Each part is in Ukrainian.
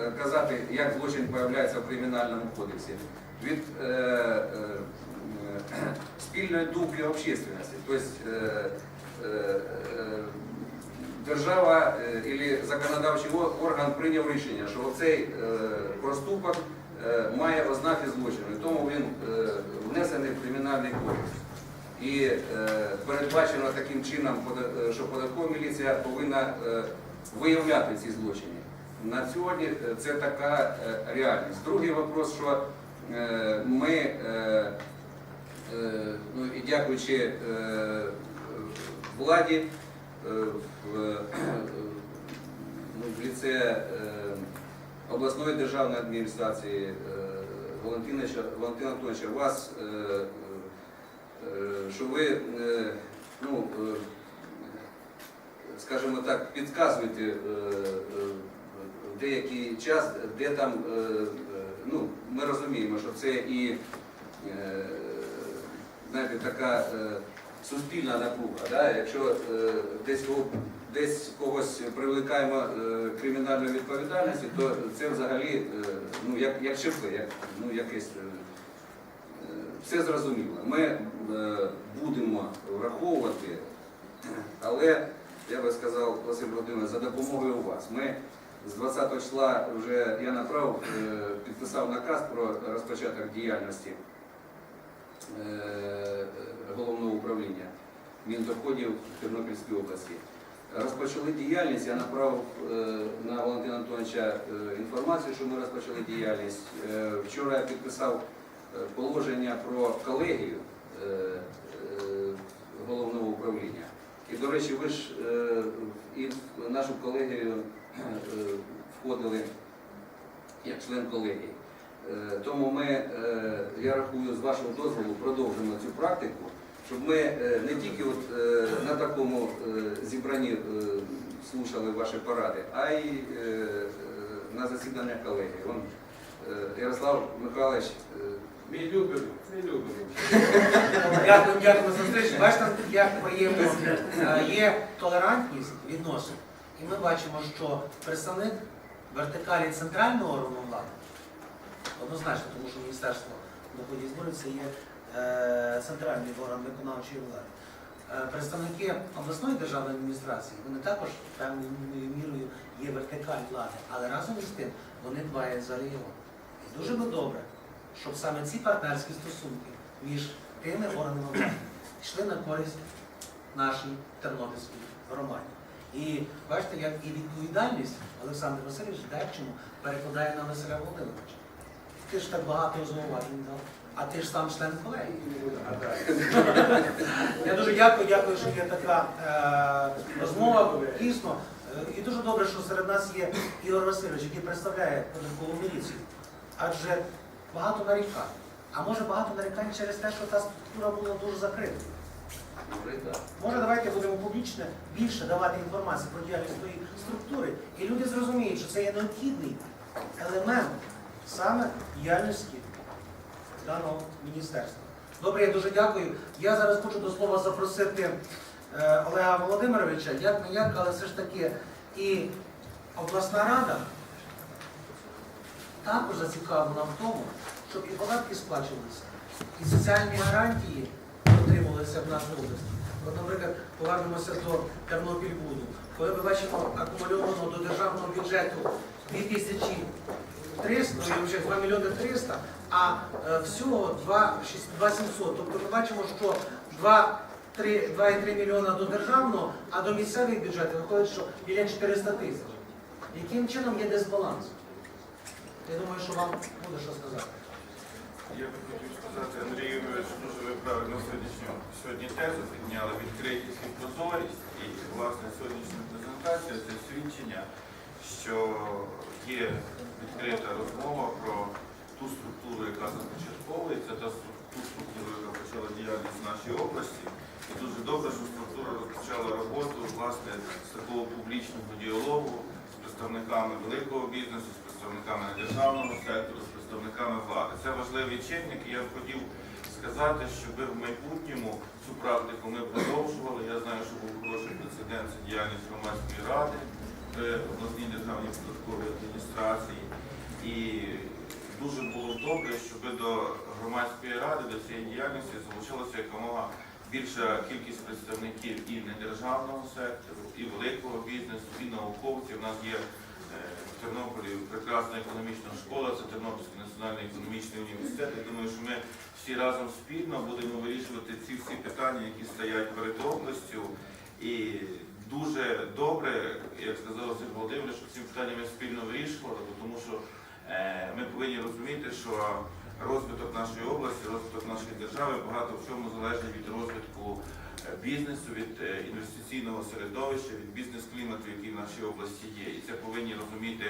Е, Казати, як злочин появляється в кримінальному кодексі, від е, е, спільної думки общественності. Тобто держава або законодавчий орган прийняв рішення, що цей проступок має ознаки злочину, тому він внесений в кримінальний кодекс. І передбачено таким чином, що податкова міліція повинна виявляти ці злочини. На сьогодні е, це така е, реальність. Другий вопрос, що е, ми, ну і дякуючи владі, в, ну, ліце обласної державної адміністрації Валентина, Антоновича, вас, що ви ну, скажімо так, підказуєте деякий час, де там, е, е, ну, ми розуміємо, що це і е, знаєте, така суспільна напруга. Да? Якщо десь, десь когось привлекаємо кримінальної відповідальності, то це взагалі ну, як, як шифри, як ну, якесь. Все зрозуміло. Ми будемо враховувати, але я би сказав, Василь Володимирович, за допомогою вас. Ми з 20 числа вже я направив, е, підписав наказ про розпочаток діяльності е, головного управління Міндоходів Тернопільської області. Розпочали діяльність, я направив е, на Валентина Антоновича інформацію, що ми розпочали діяльність. Вчора я підписав положення про колегію головного управління. І, до речі, ви ж і нашу колегію входили як член колегії. Е, Тому ми, е, я рахую, з вашого дозволу продовжимо цю практику, щоб ми е, не тільки от е, на такому е, зібранні е, слушали ваші поради, а й е, е, на засіданнях колегії. Вон, е, Ярослав Михайлович е, Ми любимо, ми любимо. Дякую, дякую за зустріч. Бачите, як приємно е, є толерантність відносин. І ми бачимо, що представник вертикалі центрального органу влади, однозначно, тому що Міністерство доходів зборів це є е, центральний орган виконавчої влади. Е, Представники обласної державної адміністрації, вони також певною мірою є вертикаль влади, але разом із тим вони дбають за регіон. І дуже би добре, щоб саме ці партнерські стосунки між тими органами влади йшли на користь нашій Тернопільській громаді. І бачите, як і відповідальність Олександр Васильович дечому перекладає на Василя Володимировича. Ти ж так багато зауважень дав, а ти ж сам член колегії. Я дуже дякую, дякую, що є така е, розмова. Дійсно, Е, і дуже добре, що серед нас є Ігор Васильович, який представляє податкову міліцію. Адже багато нарікань. А може багато нарікань через те, що та структура була дуже закрита. Може. Може, давайте будемо публічно більше давати інформацію про діяльність тої структури, і люди зрозуміють, що це є необхідний елемент саме діяльності даного міністерства. Добре, я дуже дякую. Я зараз хочу до слова запросити е, Олега Володимировича, як не як, але все ж таки і обласна рада також зацікавлена в тому, щоб і податки сплачувалися, і соціальні гарантії отримувалися в нашій області. От, наприклад, повернемося до Тернопільбуду. Коли ми бачимо акумульовано до державного бюджету 2300, і вже 2 мільйони 300, а е, всього 2 6 2 700. Тобто ми бачимо, що 2,3 мільйона до державного, а до місцевих бюджетів виходить, що біля 400 тисяч. Яким чином є дисбаланс? Я думаю, що вам буде що сказати. Сказати, Юрійович, дуже ви правильно сьогоднішню сьогодні тезу підняли відкритість і прозорість. І власне сьогоднішня презентація це свідчення, що є відкрита розмова про ту структуру, яка започатковується, та ту структуру, яка почала діяльність в нашій області. І дуже добре, що структура розпочала роботу власне з такого публічного діалогу з представниками великого бізнесу, з представниками державного сектору, з представниками влади. Це важливий чинник, і я хотів сказати, щоб в майбутньому цю практику ми продовжували. Я знаю, що був хороший прецедент це діяльність громадської ради в обласній державній податковій адміністрації. І дуже було добре, щоб до громадської ради, до цієї діяльності залучилося якомога більша кількість представників і недержавного сектору, і великого бізнесу, і науковців. У нас є е, в Тернополі прекрасна економічна школа, це Тернопільський національний економічний університет. Я думаю, що ми всі разом спільно будемо вирішувати ці всі питання, які стоять перед областю. І дуже добре, як сказав Василь Володимирович, що ці питання ми спільно вирішували, тому що е, ми повинні розуміти, що розвиток нашої області, розвиток нашої держави багато в чому залежить від розвитку бізнесу, від е, інвестиційного середовища, від бізнес-клімату, який в нашій області є. І це повинні розуміти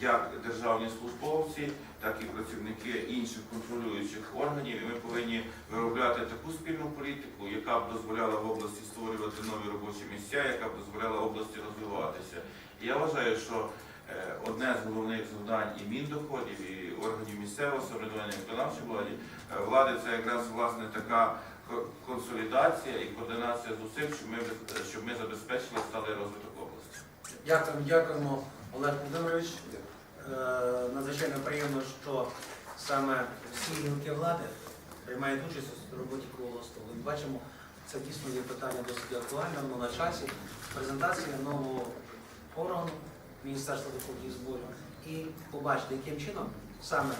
як державні службовці, так і працівники інших контролюючих органів. І ми повинні виробляти таку спільну політику, яка б дозволяла в області створювати нові робочі місця, яка б дозволяла області розвиватися. І я вважаю, що е, одне з головних завдань і міндоходів, і органів місцевого самоврядування, і виконавчої влади, е, влади це якраз власне така консолідація і координація зусиль, щоб ми, щоб ми забезпечили сталий розвиток області. Дякуємо, дякуємо, Олег Володимирович. Е, Надзвичайно приємно, що саме всі гілки влади приймають участь у роботі круглого столу. І бачимо, це дійсно є питання досить актуальне, воно на часі. Презентація нового органу Міністерства доходів зборів. І побачити, яким чином саме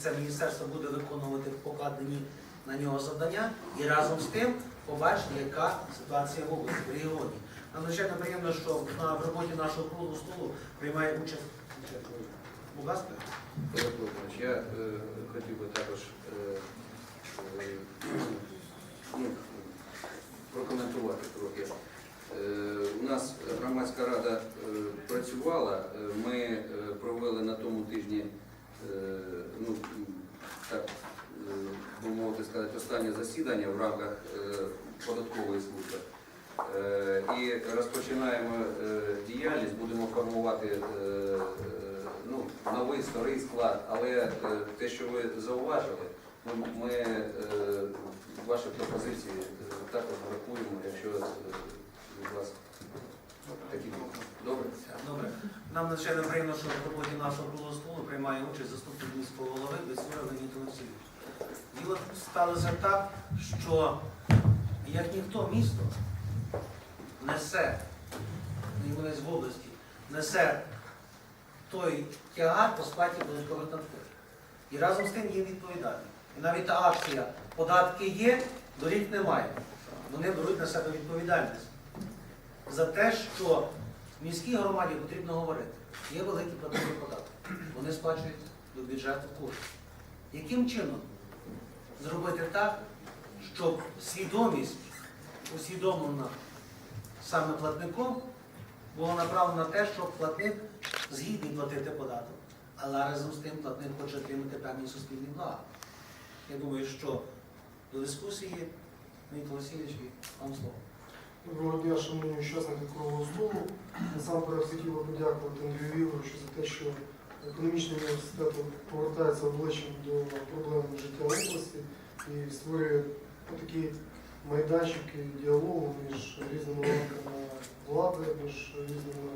це міністерство буде виконувати покладені на нього завдання, і разом з тим побачити, яка ситуація в області, в регіоні. Надзвичайно приємно, що на в роботі нашого круглого столу приймає участь. Будь ласка. Я е, хотів би також е, е, ну, прокоментувати трохи. Е, у нас громадська рада е, працювала, е, ми е, провели на тому тижні, е, ну, так, би мовити сказати, останнє засідання в рамках е, податкової служби. Е, І розпочинаємо е, діяльність, будемо формувати ну, новий старий склад, але те, що ви зауважили, ми, ми ваші пропозиції також врахуємо, якщо у вас такі. Добре? Добре. Нам надзвичайно приємно, що в роботі нашого круглого столу приймає участь заступник міського голови Бесура Леонід Олексійович. Діло сталося так, що як ніхто місто несе, виявляється в області, несе той тягар по сплаті податкових надходжень. І разом з тим є відповідальність. І навіть та акція податки є, доріг немає. Вони беруть на себе відповідальність за те, що в міській громаді потрібно говорити. Є великі платежі податки. Вони сплачують до бюджету кошти. Яким чином зробити так, щоб свідомість, усвідомлена саме платником, була направлена на те, щоб платник згідний платити податок, але разом з тим платник хоче отримати певні суспільні блага. Я думаю, що до дискусії Микола Васильович, вам слово. Доброго дня, шановні учасники круглого столу. Насамперед хотів би подякувати Андрію Вігоровичу за те, що економічний університет повертається обличчям до проблем життя області і створює такі майданчики діалогу між різними ланками влади, між різними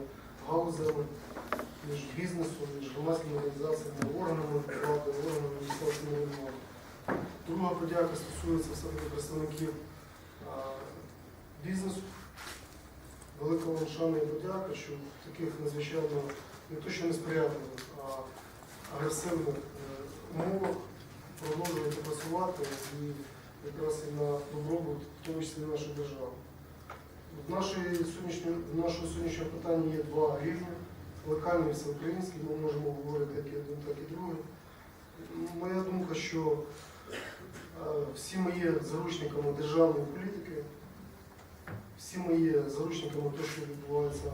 галузями, між бізнесом, між громадськими організаціями, органами влади, органами місцевого самоврядування. Друга подяка стосується все-таки представників бізнесу. Велика вам шана і подяка, що в таких надзвичайно не то, що несприятливих, а агресивних е, умовах продовжуєте працювати і якраз і на добробут, в тому числі нашої держави. В нашого сьогоднішнього питання є два рівні. Локальний всеукраїнський, ми можемо говорити як один, так і другий. Моя думка, що е, всі ми є заручниками державної політики, всі ми є заручниками того, що відбувається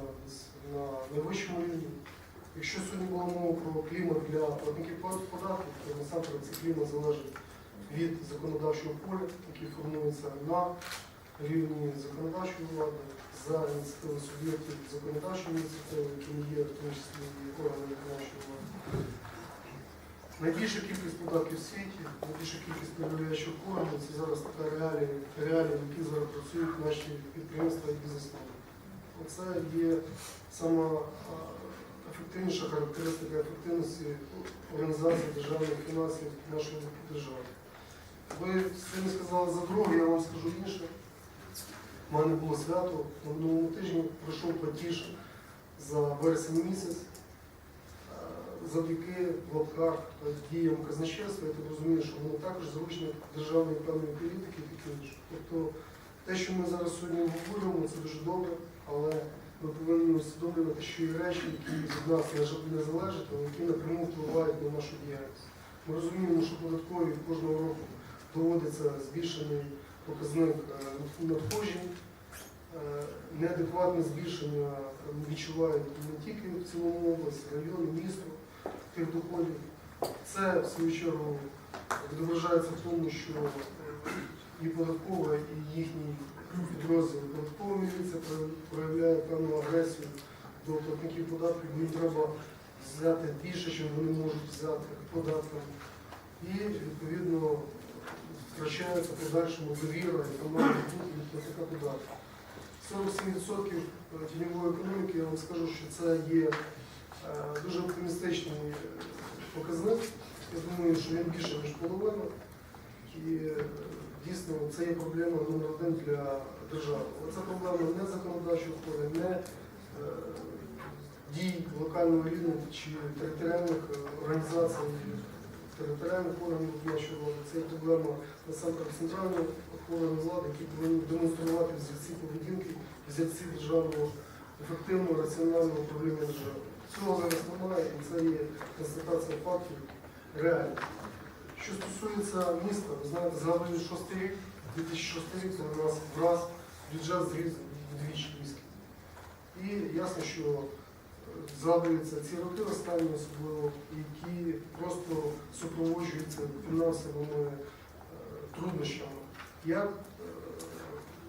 на найвищому рівні. Якщо сьогодні була мова про клімат для платників податків, то насамперед цей клімат залежить від законодавчого поля, який формується на рівні законодавчої влади, за ініціативи суб'єктів законодавчої ініціативи, якими є в тому числі і органи виконавчої влади. Найбільша кількість податків в світі, найбільша кількість перевіряючих органів це зараз така реалія, реалія, в які зараз працюють наші підприємства і бізнесмени. Оце є сама а, найефективніша характеристика ефективності організації державних фінансів нашої держави. Ви самі сказали за дороги, я вам скажу інше. У мене було свято на минулому тижні, пройшов платіж за вересень місяць. Е, Завдяки в лапках е, діям казначейства, я так розумію, що воно також зручне державної певної політики і таке. Тобто те, що ми зараз сьогодні обговорюємо, це дуже добре, але ми повинні усвідомлювати, що є речі, які від нас не залежать, але які напряму впливають на нашу діяльність. Ми розуміємо, що податкові кожного року доводиться збільшений показник е, надходжень. Е, Неадекватне збільшення е, відчувають не тільки в цілому області, райони, місто тих доходів. Це, в свою чергу, відображається в тому, що і податкова, і їхній підрозділ податкова міліція проявляє певну агресію до платників податків, їм треба взяти більше, ніж вони можуть взяти податком. І відповідно втрачається подальшому довіра, має бути від платника податків. 47% тіньової економіки, я вам скажу, що це є е, дуже оптимістичний показник. Я думаю, що він більше, ніж половина. І е, дійсно це є проблема номер один для держави. Але це проблема не законодавчої форми, не е, дій локального рівня чи територіальних е, організацій, територіальних органів виконавчої влади. Це є проблема насамперед центральної органів влади, які повинні демонструвати взірці поведінки, взірці державного ефективного, раціонального управління державою. Цього зараз немає, і це є констатація фактів реальних. Що стосується міста, ви знаєте, згадую 6 рік, 2006 рік, коли у нас враз бюджет зріс вдвічі міський. І ясно, що е, згадуються ці роки останні особливо, які просто супроводжуються фінансовими е, труднощами. Як е,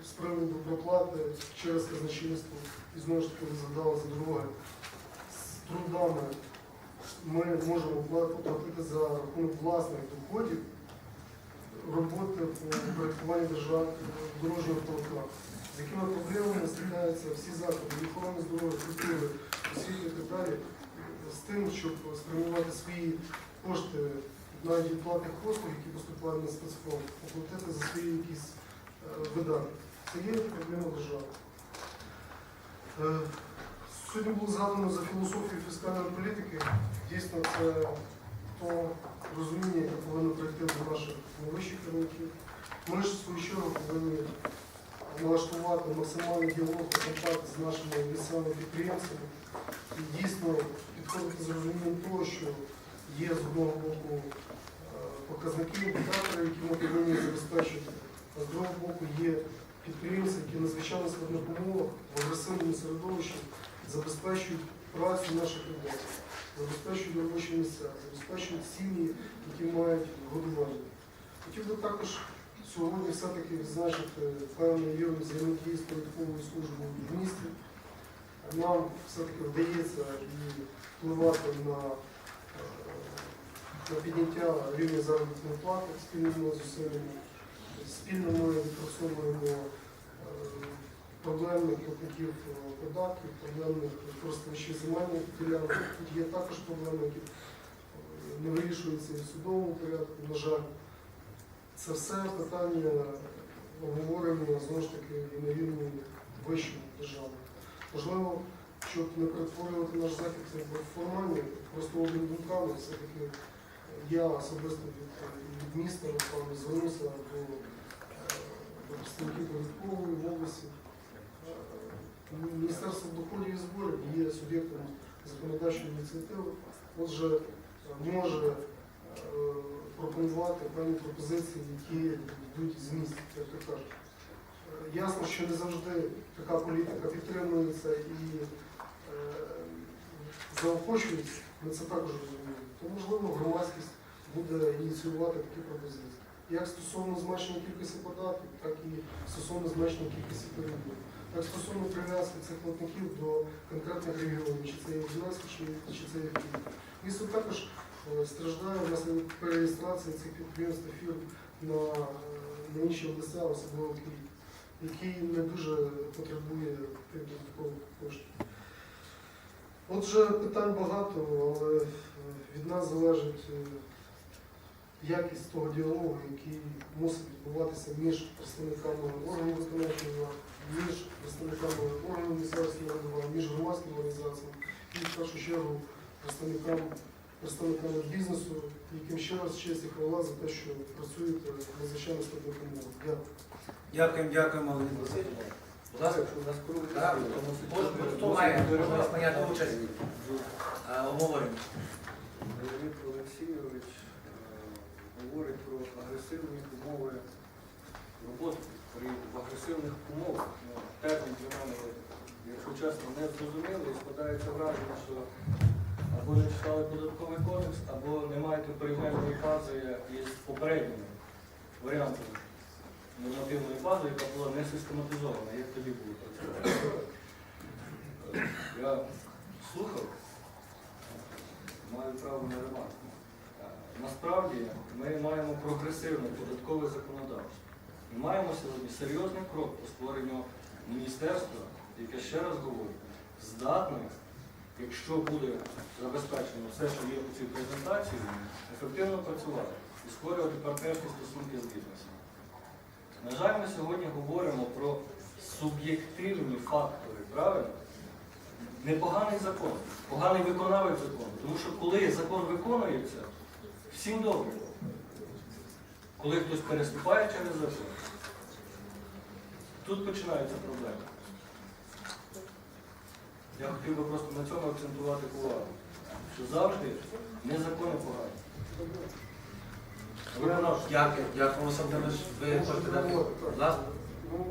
з приводу проплати через казначейство, і знову ж таки ви згадали за дороги, з трудами ми можемо платити за рахунок власних доходів роботи по проєктуванню держав дорожнього полотна. З якими проблемами стикаються всі заклади охорони здоров'я, культури, освіти і так далі, з тим, щоб спрямувати свої кошти від платних послуг, які поступають на спецфонд, оплатити за свої якісь е, видатки. Це є проблема держави. Е, Сьогодні було згадано за філософію фіскальної політики. Дійсно, це то розуміння, яке повинно прийти до наших найвищих керівників. Ми ж свою чергу повинні налаштувати максимальний діалог та контакт з нашими місцевими підприємцями і дійсно підходити з розумінням того, що є з одного боку е, показники, індикатори, які ми повинні забезпечити, а з другого боку є підприємці, які надзвичайно складних умовах в агресивному середовищі забезпечують працю наших людей, забезпечують робочі місця, забезпечують сім'ї, які мають годування. Хотів би також сьогодні все-таки відзначити певний рівень взаємодії з податковою службою в місті. Нам все-таки вдається і впливати на, е, на підняття рівня заробітної плати спільними зусиллями. Спільно ми відпрацьовуємо е, проблемних платників е, податків, проблемних користувачів земельних ділянок. Тут є також проблеми, які е, не вирішуються і в судовому порядку, на жаль. Це все питання обговорення знову ж таки на рівні вищого держави. Можливо, щоб не перетворювати наш захід в формальний, просто обмін думками, все-таки я особисто від, від міста е, до представників податкової в області. Міністерство доходів і зборів є суб'єктом законодавчої ініціативи, отже, е, може е, пропонувати певні пропозиції, які йдуть з міста, як то кажуть. Е, Ясно, що не завжди така політика підтримується і заохочується, ми це також розуміємо. То, можливо, громадськість буде ініціювати такі пропозиції. Як стосовно зменшення кількості податків, так і стосовно зменшення кількості перевірок. Так стосовно прив'язки цих платників до конкретних регіонів, чи це є Донецьк, чи, чи це є Київ. Місто також е, страждає внаслідок перереєстрації цих підприємств та фірм на, е, на інші області, особливо Київ, який не дуже потребує додаткових коштів. Отже, питань багато, але е, від нас залежить е, якість того діалогу, який мусить відбуватися між представниками органів виконавчої влади, між представниками органів місцевого самоврядування, між громадськими організаціями і в першу чергу представниками, представниками бізнесу, яким ще раз честь і хвала за те, що працюєте в надзвичайно складних умовах. Дякую. Дякуємо, дякуємо, Леонід Васильович. Будь ласка, Так, хто- хто має можливість прийняти участь е, в обговоренні? Леонід Олексійович е, говорить про агресивні умови роботи. При агресивних умовах ну, термін для мене, якщо чесно, не зрозумілий, складається враження, що або не читали податковий кодекс, або не маєте порівняльної бази із попередніми варіантами нормативної бази, яка була не систематизована, як тоді було працювати. Я слухав, маю право на ремарку. Насправді ми маємо прогресивне податкове законодавство. Ми маємо сьогодні серйозний крок по створенню міністерства, яке ще раз говорю, здатне, якщо буде забезпечено все, що є у цій презентації, ефективно працювати і створювати партнерські стосунки з бізнесом. На жаль, ми сьогодні говоримо про суб'єктивні фактори, правильно? Непоганий закон, поганий виконавець закону. Тому що коли закон виконується, всім добре. Коли хтось переступає через закон, тут починаються проблеми. Я хотів би просто на цьому акцентувати увагу, що завжди незаконно погані. Дякую, дякую, Олександр. Ви хочете дати? Будь ласка. Ну,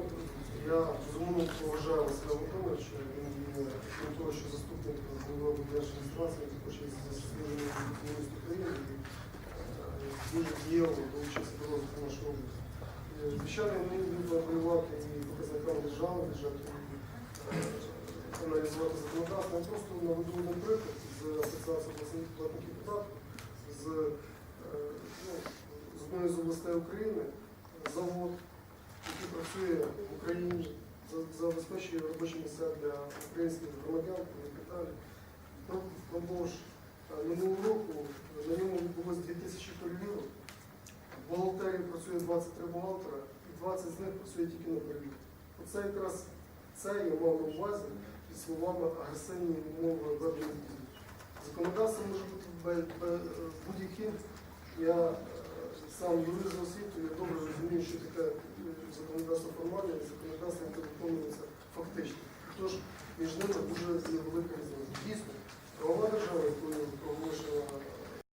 я безумовно поважаю Василя Володимировича. Він є, крім того, що заступник голови держадміністрації, також є заслужений міністр України дуже дієво долучився до розвитку нашої області. Е, Звичайно, ми будемо апелювати і показникам державного бюджету, е, аналізувати законодавство. Я просто наведу один приклад з Асоціації обласних платників податків, з, е, ну, одної з областей України, завод, який працює в Україні, забезпечує робочі місця для українських громадян і так далі. Минулого року на ньому відбулось 2000 перевірок. В бухгалтерії працює 23 бухгалтера, і 20 з них працює тільки на перевірку. Оце якраз це я мав на увазі під словами агресивні умови ведення бізнесу. Законодавство може бути бе- будь-яким. Я е, сам юрист за освітою, я добре розумію, що таке е, законодавство формальне і законодавство, яке виконується фактично. Тож між ними дуже є велика різниця. Правова держава, яку проголошена